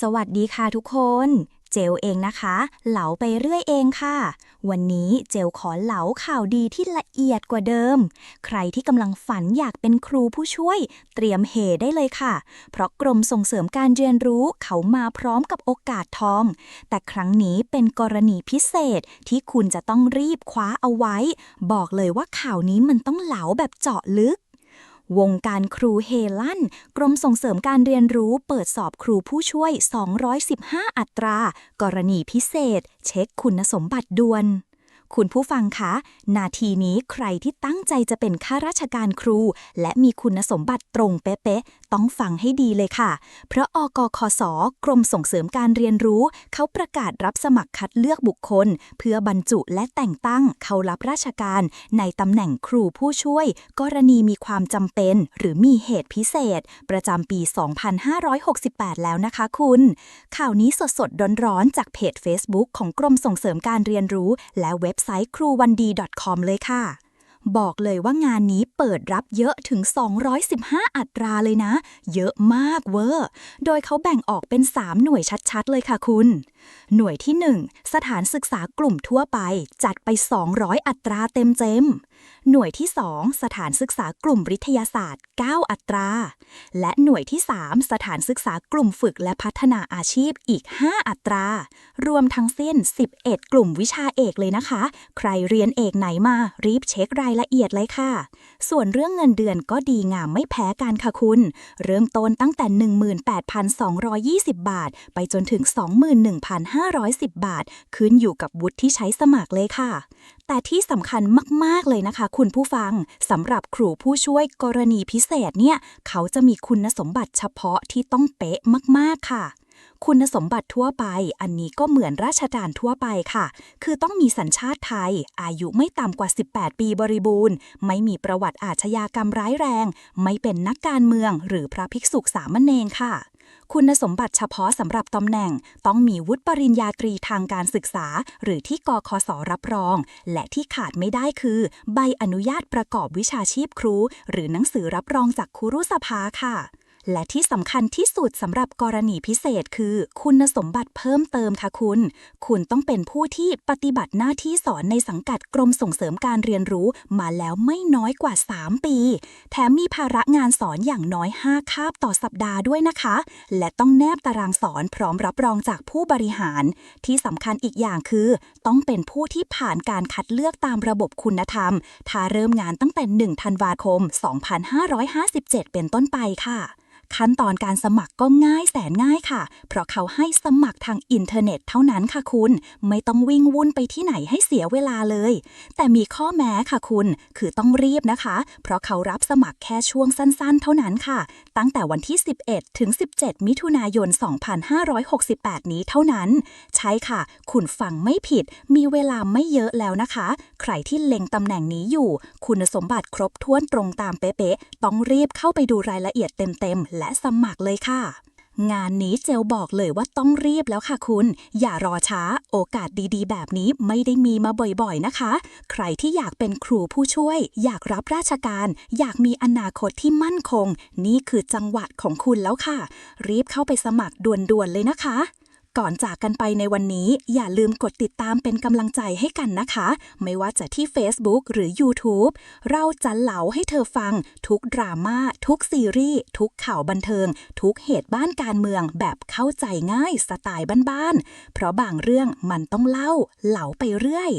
สวัสดีค่ะทุกคน เจลเองนะคะ เหลาไปเรื่อยเองค่ะ วันนี้เจลขอเหลาข่าวดีที่ละเอียดกว่าเดิม ใครที่กำลังฝันอยากเป็นครูผู้ช่วย เตรียมเฮได้เลยค่ะ เพราะกรมส่งเสริมการเรียนรู้เขามาพร้อมกับโอกาสทอง แต่ครั้งนี้เป็นกรณีพิเศษที่คุณจะต้องรีบคว้าเอาไว้ บอกเลยว่าข่าวนี้มันต้องเหลาแบบเจาะลึก วงการครูเฮลั่น กรมส่งเสริมการเรียนรู้เปิดสอบครูผู้ช่วย 215 อัตรา กรณีพิเศษ เช็คคุณสมบัติด่วน คุณผู้ฟังคะ นาทีนี้ใครที่ตั้งใจจะเป็นข้าราชการครู และมีคุณสมบัติตรงเป๊ะๆ ต้องฟังให้ดีเลยค่ะ เพราะอกคสกรมส่งเสริมการเรียนรู้ เขาประกาศรับสมัครคัดเลือกบุคคล เพื่อบรรจุและแต่งตั้งเขารับราชการ ในตำแหน่งครูผู้ช่วย กรณีมีความจำเป็น หรือมีเหตุพิเศษ ประจำปี 2568 แล้วนะคะคุณ ข่าวนี้สดๆร้อนๆจากเพจ Facebook ของกรมส่งเสริมการเรียนรู้ และเว็บไซต์ครูวันดี .com เลยค่ะ บอกเลยว่างานนี้เปิดรับเยอะถึง 215 อัตราเลยนะ เยอะมากเวอร์ โดยเขาแบ่งออกเป็น 3 หน่วยชัดๆ เลยค่ะคุณหน่วยที่ 1 สถานศึกษากลุ่มทั่วไปจัดไป 200 อัตราเต็มๆหน่วยที่ 2 สถานศึกษากลุ่มวิทยาศาสตร์ 9 อัตรา และหน่วยที่ 3 สถานศึกษากลุ่มฝึกและพัฒนาอาชีพอีก 5 อัตรา รวมทั้งสิ้น 11 กลุ่มวิชาเอกเลยนะคะ ใครเรียนเอกไหนมารีบเช็ครายละเอียดเลยค่ะ ส่วนเรื่องเงินเดือนก็ดีงามไม่แพ้กันค่ะคุณ เริ่มต้นตั้งแต่ 18,220 บาท ไปจนถึง1,510 บาท ขึ้นอยู่กับวุฒิที่ใช้สมัครเลยค่ะ แต่ที่สำคัญมาก ๆ เลยนะคะ คุณผู้ฟังสำหรับครูผู้ช่วยกรณีพิเศษเนี่ย เขาจะมีคุณสมบัติเฉพาะที่ต้องเป๊ะมาก ๆ ค่ะคุณสมบัติทั่วไป อันนี้ก็เหมือนราชการทั่วไปค่ะ คือต้องมีสัญชาติไทย อายุไม่ต่ำกว่า 18 ปีบริบูรณ์ ไม่มีประวัติอาชญากรรมร้ายแรง ไม่เป็นนักการเมือง หรือพระภิกษุสามเณรค่ะ คุณสมบัติเฉพาะสำหรับตำแหน่ง ต้องมีวุฒิปริญญาตรีทางการศึกษา หรือที่กคสรับรอง และที่ขาดไม่ได้คือ ใบอนุญาตประกอบวิชาชีพครู หรือหนังสือรับรองจากครูรุสภาค่ะ และที่สำคัญที่สุดสำหรับกรณีพิเศษคือ คุณสมบัติเพิ่มเติมค่ะคุณ คุณต้องเป็นผู้ที่ปฏิบัติหน้าที่สอนในสังกัดกรมส่งเสริมการเรียนรู้มาแล้วไม่น้อยกว่า 3 ปี แถมมีภาระงานสอนอย่างน้อย 5 คาบต่อสัปดาห์ด้วยนะคะ และต้องแนบตารางสอนพร้อมรับรองจากผู้บริหาร ที่สำคัญอีกอย่างคือ ต้องเป็นผู้ที่ผ่านการคัดเลือกตามระบบคุณธรรมถ้าเริ่มงานตั้งแต่ 1 ธันวาคม 2557 เป็นต้นไปค่ะ ขั้นตอนการสมัครก็ง่ายแสนง่ายค่ะ เพราะเขาให้สมัครทางอินเทอร์เน็ตเท่านั้นค่ะคุณ ไม่ต้องวิ่งวุ่นไปที่ไหนให้เสียเวลาเลย แต่มีข้อแม้ค่ะคุณ คือต้องรีบนะคะ เพราะเขารับสมัครแค่ช่วงสั้นๆ เท่านั้นค่ะ ตั้งแต่วันที่ 11 ถึง 17 มิถุนายน 2568 นี้เท่านั้น ใช่ค่ะ คุณฟังไม่ผิด มีเวลาไม่เยอะแล้วนะคะ ใครที่เล็งตำแหน่งนี้อยู่ คุณสมบัติครบถ้วนตรงตามเป๊ะๆ ต้องรีบเข้าไปดูรายละเอียดเต็มๆและสมัครเลยค่ะ งานนี้เจลบอกเลยว่าต้องรีบแล้วค่ะคุณ อย่ารอช้า โอกาสดีๆ แบบนี้ไม่ได้มีมาบ่อยๆนะคะ ใครที่อยากเป็นครูผู้ช่วย อยากรับราชการ อยากมีอนาคตที่มั่นคง นี่คือจังหวะของคุณแล้วค่ะ รีบเข้าไปสมัครด่วนๆเลยนะคะ ก่อนจากกันไปในวันนี้ อย่าลืมกดติดตามเป็นกำลังใจให้กันนะคะ ไม่ว่าจะที่ Facebook หรือ YouTube เราจะเหลาให้เธอฟัง ทุกดราม่าทุกซีรีส์ทุกข่าวบันเทิง ทุกเหตุบ้านการเมืองแบบเข้าใจง่ายสไตล์บ้านๆเพราะบางเรื่องมันต้องเล่าเหลาไปเรื่อย